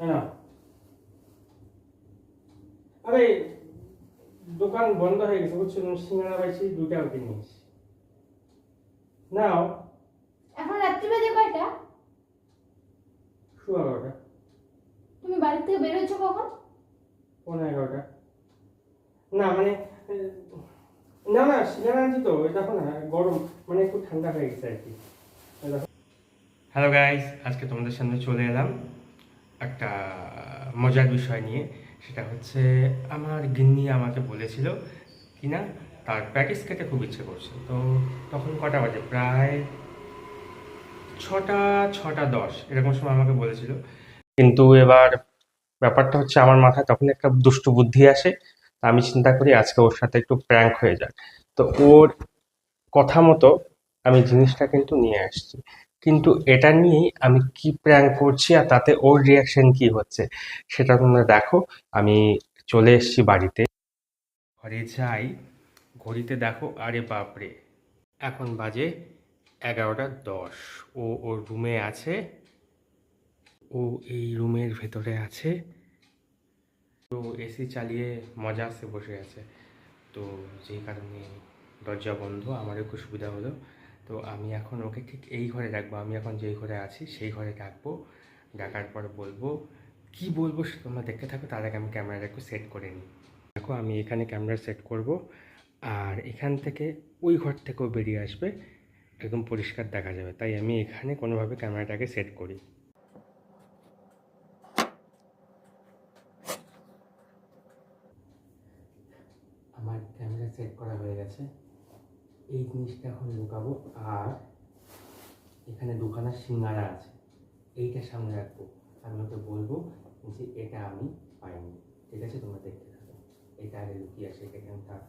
তাই না? আরে দোকান বন্ধ হয়ে গেছে বুঝছ? তুমি সিঙ্গারা পাইছি দুটা কিনে নিয়েছি। নাও। এখন রাত্রি বাজে কয়টা? শু এগারোটা। তুমি বাড়ি থেকে বেরোচ্ছ কখন? পনেরো এগারোটা। না মানে না না সিঙ্গারা আনছি তো দেখো না গরম মানে একটু ঠান্ডা হয়ে গেছে আর কি। হ্যালো গাইস আজকে তোমাদের সামনে চলে এলাম। একটা মজার বিষয় নিয়ে, সেটা হচ্ছে আমার গিন্নি আমাকে বলেছিল কি না তার প্যাটিস খেতে খুব ইচ্ছে করছে তো তখন কটা বাজে? প্রায় ছটা ছটা দশ, এরকম সময় আমাকে বলেছিল। কিন্তু এবার ব্যাপারটা হচ্ছে আমার মাথায় তখন একটা দুষ্টু বুদ্ধি আসে, তা আমি চিন্তা করি আজকে ওর সাথে একটু প্র্যাঙ্ক হয়ে যাক। তো ওর কথা মতো আমি জিনিসটা কিন্তু নিয়ে আসছি। কিন্তু এটা নিয়েই আমি কি প্র্যাঙ্ক করছি আর তাতে ওর রিয়াকশন কি হচ্ছে, সেটা তোমরা দেখো। আমি চলে এসেছি বাড়িতে। ঘরে যাই, ঘড়িতে দেখো, আরে বাপরে। এখন বাজে এগারোটা দশ। ও ওর রুমে আছে। ও এই রুমের ভেতরে আছে। তো এসি চালিয়ে মজা আসে বসে আছে। তো যেই কারণে দরজা বন্ধ আমার একটু সুবিধা হলো। তো আমি এখন ওকে ঠিক এই ঘরে রাখব। আমি এখন যেই ঘরে আছি সেই ঘরে রাখব। ডাকার পর বলব, কি বলব সেটা তোমরা দেখতে থাকো, তার আগে আমি ক্যামেরাটা একটু সেট করে নিই। দেখো, আমি এখানে ক্যামেরা সেট করব আর এখান থেকে ওই ঘর থেকেও বেরিয়ে আসবে। একদম পরিষ্কার দেখা যাবে। তাই আমি এখানে কোনোভাবে ক্যামেরাটাকে সেট করি। আমার ক্যামেরা সেট করা হয়ে গেছে। এই জিনিসটা এখন লুকাবো। আর এখানে দোকানের সিঙ্গারা আছে। এইটা সামনে রাখব। আমি ওকে বলব যে এটা আমি পাইনি। ঠিক আছে? তোমরা দেখতে থাকো। এটা আগে লুকিয়ে আসে, এটা এখানে থাক।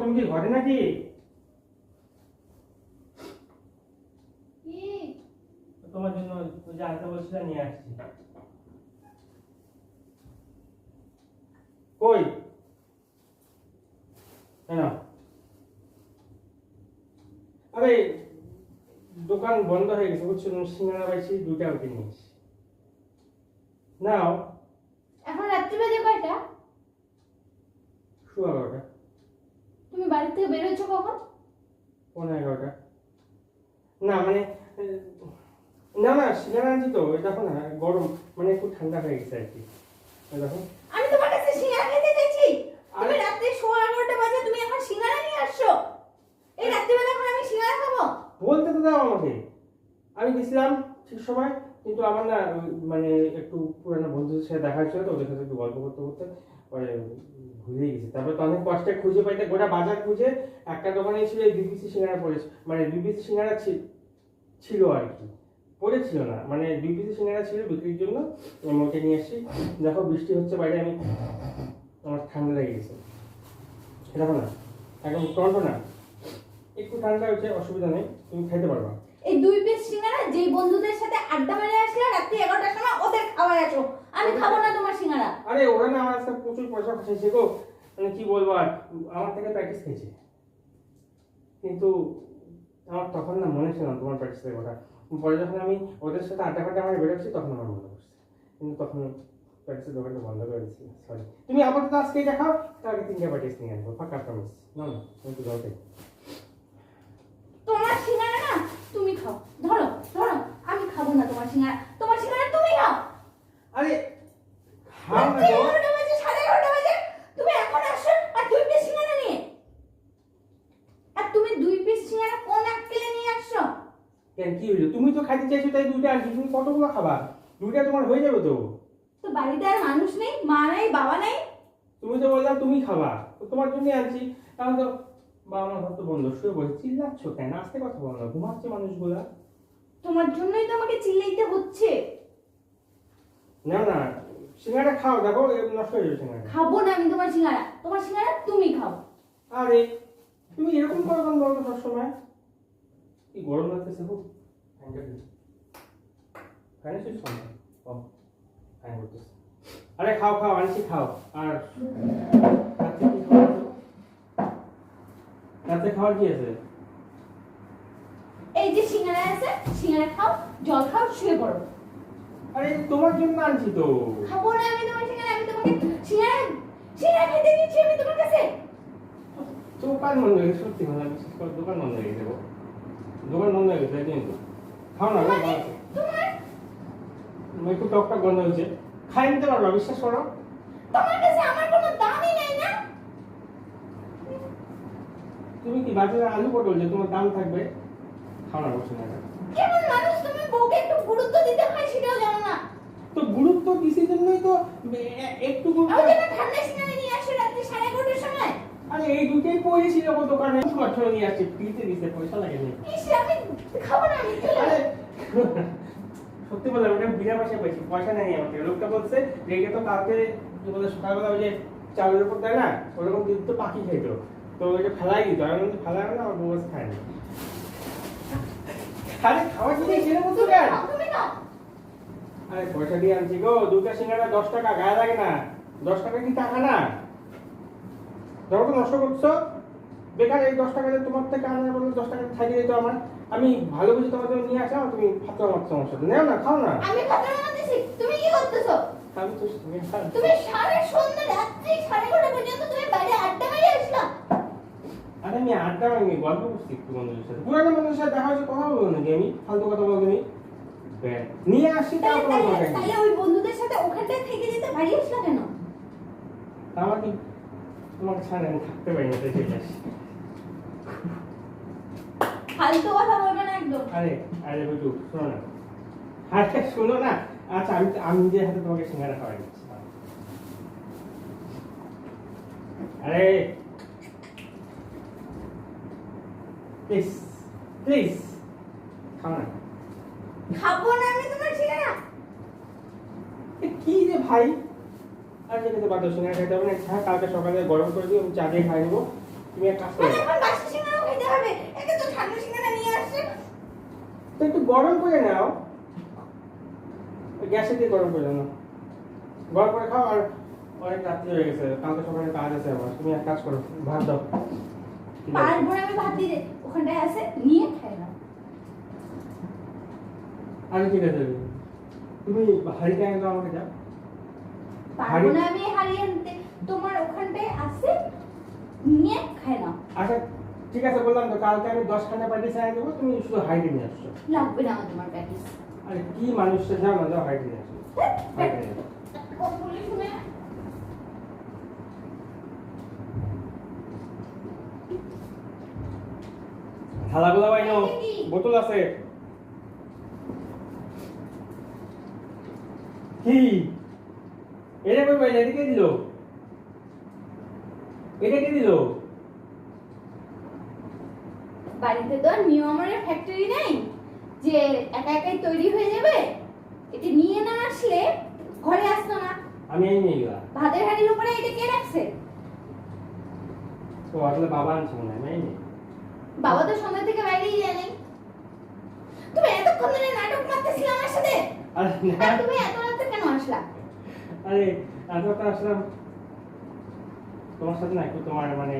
তুমি কি ঘরে নাকি কি তোমার জন্য ওই বলছিলাম নিয়ে আসছি। কই? আরে দোকান বন্ধ হয়ে গেছে বুঝছ? তুমি সিঙ্গারা পাইছি দুটা কিনে নিয়েছি। নাও। এখন রাত্রি বাজে কয়টা? শু এগারোটা। তুমি বাড়ি থেকে বেরোচ্ছ কখন? পনেরো এগারোটা। না মানে না না সিঙ্গারা আনছি তো ওই দেখো না গরম মানে একটু ঠান্ডা হয়ে গেছে আর কি। দেখো। আমি তোমার কাছে সিঙ্গারা খেতে চাইছি তুমি রাত্রি সোয়া এগারোটা বাজে তুমি এখন সিঙ্গারা নিয়ে আসছো। এই রাত্রিবেলা এখন আমি সিঙ্গারা খাব। বলতে তো দাও আমাকে। আমি গেছিলাম ঠিক সময় কিন্তু আমার না মানে একটু পুরানো বন্ধুদের সাথে দেখা হয়েছিল তো ওদের সাথে একটু গল্প করতে করতে পরে ভুলেই গেছি। তারপরে তো অনেক কষ্টে খুঁজে পাইতে গোটা বাজার খুঁজে একটা দোকানে ছিল এই বিবিসি সিঙ্গারা পড়েছে মানে বিবিসি সিঙ্গারা ছিল আর কি। পড়েছিল না। মানে দুই বিবিসি সিঙ্গারা ছিল বিক্রির জন্য আমি ওকে নিয়ে এসেছি। দেখো বৃষ্টি হচ্ছে বাইরে আমি আমার ঠান্ডা লেগে গেছে। দেখো না একদম টন্টো না। একটু ঠান্ডা হয়েছে অসুবিধা নেই তুমি খাইতে পারবা। এই দুই পিস সিঙ্গারা যেই বন্ধুদের সাথে আড্ডা মেরে আসলে রাত্রি এগারোটার সময় ওদের খাওয়াই আসো আমি খাব না তোমার সিঙ্গারা। আরে ওরা না আমার সাথে প্রচুর পয়সা খসাইছে গো। মানে কি বলব আর আমার থেকে প্র্যাকটিস খেয়েছে। কিন্তু আমার তখন না মনে ছিল না তোমার প্র্যাকটিসের কথা। পরে যখন আমি ওদের সাথে আড্ডা ফাড্ডা আমার বেরোচ্ছি, তখন আমার মনে পড়ছে। কিন্তু তখন প্যাটিসের দোকানটা বন্ধ করে দিচ্ছি সরি তুমি আপাতত আজকেই দেখাও খাও তার আগে তিনটা প্র্যাকটিস নিয়ে আসব। ফাঁকা প্রমিস না না, তুমি তো দরকার তোমার সিঙ্গারা না তুমি খাও ধরো ধরো আমি খাব না তোমার সিঙ্গারা তোমার সিঙ্গারা তুমি খাও আরে খাও না রাত্রি গো। এগারোটা বাজে সাড়ে এগারোটা বাজে তুমি এখন আসছো আর দুই পিস সিঙ্গারা নিয়ে আর তুমি দুই পিস সিঙ্গারা কোন আক্কেলে নিয়ে আসছো কেন কি হইল তুমি তো খাইতে চাইছো তাই দুইটা আনছি তুমি কতগুলো খাবা দুইটা তোমার হয়ে যাবে তো। তো বাড়িতে আর মানুষ নেই মা নাই বাবা নাই? তুমি তো বললাম তুমি খাবা তো তোমার জন্য আনছি। তাহলে তো বাবা মা ঘর তো বন্ধ শুয়ে বসে চিল্লাচ্ছ কেন? আস্তে কথা বলো না ঘুমাচ্ছে মানুষগুলা। তোমার জন্যই তো আমাকে চিল্লাইতে হচ্ছে। না না সিঙ্গাটা খাও দেখো নষ্ট হয়ে যাবে সিঙ্গাটা খাব না আমি তোমার সিঙ্গারা তোমার সিঙ্গারা তুমি খাও। আরে তুমি এরকম করো কেন বলো সবসময়? কি গরম লাগতেছে খুব সুইচ কম ও ফ্যান করতেছে আরে খাও খাও আনছি খাও। আর রাতে কি খাওয়া? রাতে খাওয়ার কি আছে? এই যে সিঙ্গারা আছে সিঙ্গারা খাও জল খাও শুয়ে পড়ো। আরে তোমার জন্য আনছি তো। খাব না আমি তোমার সিঙ্গারা আমি তোমাকে সিঙ্গারা সিঙ্গারা খেতে দিচ্ছি আমি তোমার কাছে। দোকান বন্ধ হয়ে গেছে সত্যি কথা করে দোকান বন্ধ হয়ে গেছে। দোকান বন্ধ হয়ে গেছে কিন্তু। খাও না গো, ভালো আছে। তোমার একটু টক টক হয়েছে। খাই নিতে পারবা বিশ্বাস করো। তোমার কাছে আমার কোনো দামই নেই না? তুমি কি বাজারে আলু পটল যে তোমার দাম থাকবে খাও না বসে না কেমন মানুষ তুমি বউকে একটু গুরুত্ব দিতে হয় সেটাও জানো না। তো গুরুত্ব দিছি জন্যই তো একটু গুরুত্ব আমি যেন ঠান্ডা সিঙ্গারা নিয়ে আসো রাত্রি সাড়ে এগারোটার সময়। আরে এই দুটোই পড়েছিল গো দোকানে। ছোট নিয়ে আসছি ফ্রিতে দিতে পয়সা লাগে নি। আমি খাব না আমি। সত্যি বললাম ওটা বিনা পয়সা পাইছি পয়সা নেই আমাকে। লোকটা বলছে যে এটা তো কালকে বলে সকালবেলা ওই যে চালের উপর দেয় না, ওরকম দিত তো পাখি খাইতো। তো ওইটা ফেলাই দিত আমি বলছি ফেলাই না, আমার বউ খায় না আরে খাওয়া নাও আরে, পয়সা দিয়ে আনছি গো দুটা সিঙ্গারা দশ টাকা, গায়ে লাগে না। দশ টাকা কি টাকা না? ধরো তো নষ্ট করছ। বেকার এই দশ টাকা তোমার থেকে আনার বলে দশ টাকা থাকিয়ে দিত আমার। আমি ভালো বুঝি তোমার জন্য নিয়ে আসলাম তুমি মারছো আমার সাথে নেও না খাও না। আমি ভাতের মধ্যে তুমি কি করতেছো? আমি তো তুমি। তুমি সারা সন্ধ্যা রাত্রি সাড়ে এগারোটা পর্যন্ত তুমি বাইরে আড্ডা মেরে আসলা? আরে আমি আড্ডা ভাঙি গল্প করছি একটু বন্ধুদের সাথে। পুরানো বন্ধুদের সাথে দেখা হয়েছে কথা বলব নাকি আমি? ফালতু কথা বলব নি নিয়ে আসি তাও তাহলে তোমার ওই বন্ধুদের সাথে ওখানটায় থেকে যেতে বাড়ি আসলা কেন? আমার কি তোমাকে ছাড়া আমি থাকতে পারি না তাই চলে আসি। ফালতু কথা বলবে না একদম। আরে আরে বুঝু শোনো না। আরে শোনো না। আচ্ছা আমি আমি নিজের হাতে তোমাকে সিঙ্গারা খাওয়াই আরে। প্লিজ প্লিজ খাও না। খাব না আমি তোমার সিঙ্গারা? কি রে ভাই? আর যেতে দাও সিঙ্গারা খাইতে হবে না কালকে সকালে গরম করে দিও আমি চা দিয়ে খাই নেব। তুমি এক কাজ করো। হবে? একে তো ঠান্ডা সিঙ্গারা নিয়ে আসছে। তো একটু গরম করে নাও। গ্যাসে দিয়ে গরম করে নাও। গরম করে খাও আর অনেক রাত্রি হয়ে গেছে। কালকে সকালে কাজ আছে আমার। তুমি এক কাজ করো ভাত দাও। পারব আমি ভাত দিয়ে ওখানটায় আছে নিয়ে খাই না। আরে ঠিক আছে। তুমি হাড়িটা এনে দাও আমাকে যাও পারব হাড়ি- না আমি হারিয়ে আনতে। তোমার ওখানটায় আছে নিয়ে খাই না। আচ্ছা ঠিক আছে বললাম তো কালকে আমি দশখানা পার্টি চাই দেবো তুমি শুধু হাইটে নিয়ে আসছো লাগবে না তোমার প্যাকেজ আরে কি মানুষটা যাও না যাও নিয়ে আসো। হাইটে নিয়ে আসো। কথা বলি শুনে থালাগুলো বাইনো বোতল আছে। কি? এটা কই পাইলে? এদিকে দিল। এটা কে দিল? বাড়িতে তো আর নিয়মের ফ্যাক্টরি নেই। যে একা একাই তৈরি হয়ে যাবে এটা নিয়ে না আসলে ঘরে আসতো না। আমি এই নিয়ে গেলাম। ভাতের হাঁড়ির উপরে এটা কে রাখছে? তো আসলে বাবা আনছে মনে হয় আমি বাবা তো সন্ধ্যা থেকে বাইরেই যায় জানে তুমি এতক্ষণ ধরে নাটক মারতেছিলে আমার সাথে? আরে না। তুমি এত রাতে কেন আসলা? আরে আজকে তো আসলাম। তোমার সাথে না একটু তোমার মানে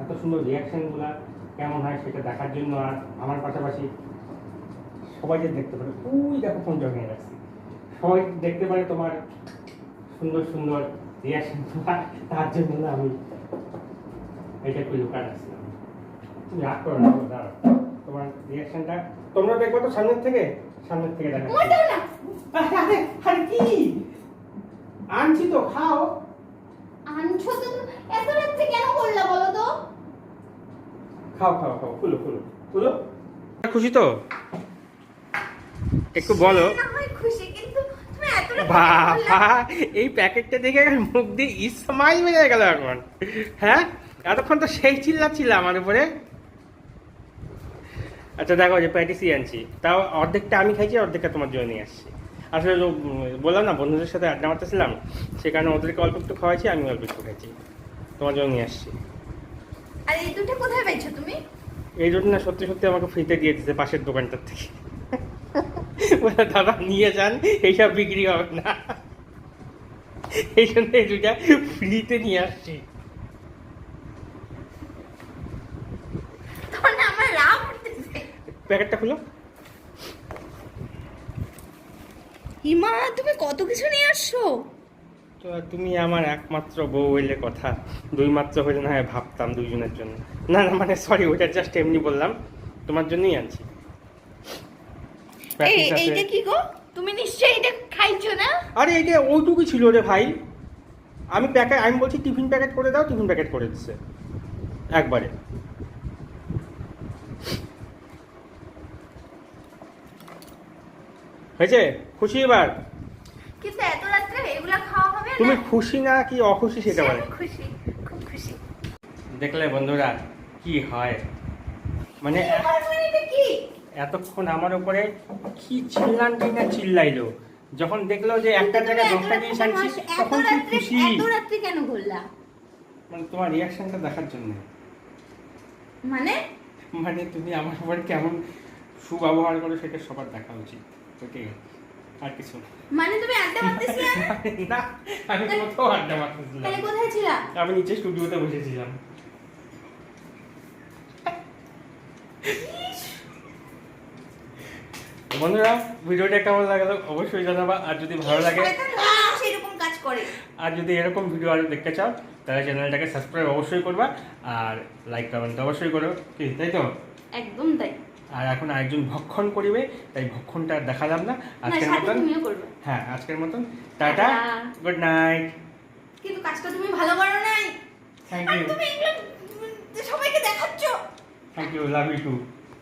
এত সুন্দর রিয়াকশনগুলা কেমন হয় সেটা দেখার জন্য আর আমার পাশাপাশি সবাই যে দেখতে পারে ওই দেখো ফোন জমিয়ে রাখছি সবাই দেখতে পারে তোমার সুন্দর সুন্দর তার জন্য আমি এটা একটু লুকা রাখছিলাম। তুমি রাগ করো না দাঁড়াও তোমার রিয়াকশনটা তোমরা দেখব তো সামনের থেকে? সামনের থেকে দেখা আরে কি? আনছি তো খাও। আনছো তো তুমি এত রাত্রে কেন করলা বলো তো খাও খাও খাও খুলো খুলো। খুলো। খুশি তো? একটু বলো? বাবা এই প্যাকেটটা দেখে মুখ দিয়ে ইসমাইল বেজে গেল এখন। হ্যাঁ? এতক্ষণ তো সেই চিল্লাচ্ছিল আমার উপরে। আচ্ছা দেখো যে প্যাটিসি আনছি। তাও অর্ধেকটা আমি খাইছি অর্ধেকটা তোমার জন্য নিয়ে আসছি। আসলে বললাম না বন্ধুদের সাথে আড্ডা মারতেছিলাম। সে কারণে ওদেরকে অল্প একটু খাওয়াইছি আমি অল্প একটু খাইছি। তোমার জন্য নিয়ে আসছি। আর এই দুটো কোথায় পেয়েছ তুমি? এই জন্য না সত্যি সত্যি আমাকে ফ্রিতে দিয়ে দিতে পাশের দোকানটার থেকে। বলে দাদা নিয়ে যান এইসব বিক্রি হবে না। এই জন্য এই দুটা ফ্রিতে নিয়ে আসছি। প্যাকেটটা খুলো। হিমা তুমি কত কিছু নিয়ে আসছো? তুমি আমার একমাত্র বউ হইলে কথা। দুই মাত্র হইলে না হয় ভাবতাম দুইজনের জন্য। না না মানে সরি ওইটা জাস্ট এমনি বললাম। তোমার জন্যই আনছি। এইটা কি গো? তুমি নিশ্চয়ই এটা খাইছো না? আরে এটা ওইটুকু ছিল রে ভাই। আমি প্যাকেট আমি বলছি টিফিন প্যাকেট করে দাও টিফিন প্যাকেট করে দিচ্ছে একবারে। হয়েছে? খুশি এবার কিন্তু এত রাত্রে এগুলা খাওয়া হবে তুমি খুশি না কি অখুশি সেটা বলে। খুশি খুব খুশি। দেখলে বন্ধুরা কি হয়? মানে মানে এটা কি? এতক্ষণ আমার উপরে কি চিল্লানটি না চিল্লাইলো? যখন দেখল যে একটা জায়গায় তুমি দশটা জিনিস আনছি তখন কি এত রাত্রে খুশি কেন ঘুরলা? মানে তোমার রিয়াকশনটা দেখার জন্য। মানে? মানে তুমি আমার উপরে কেমন সুব্যবহার করো সেটা সবার দেখা উচিত ওকে? আর কিছু মানে তুমি আড্ডা মারতেছিলে না? আমি কোথাও আড্ডা মারতেছিলাম। তাহলে কোথায় ছিলা? আমি নিচে স্টুডিওতে বসেছিলাম। বন্ধুরা ভিডিওটা কেমন লাগল অবশ্যই জানাবা। আর যদি ভালো লাগে আর যদি এরকম ভিডিও আরও দেখতে চাও তাহলে চ্যানেলটাকে সাবস্ক্রাইব অবশ্যই করবা। আর লাইক কমেন্ট অবশ্যই করো। কি তাই তো? একদম তাই। আর এখন আরেকজন ভক্ষণ করিবে তাই ভক্ষণটা আর দেখালাম না। আজকের মতন করবে। হ্যাঁ আজকের মতন। টাটা। টাটা। গুড নাইট কিন্তু কাজটা তুমি ভালো করো নাই। থ্যাংক ইউ তুমি এগুলো সবাইকে দেখাচ্ছ। Thank you love you too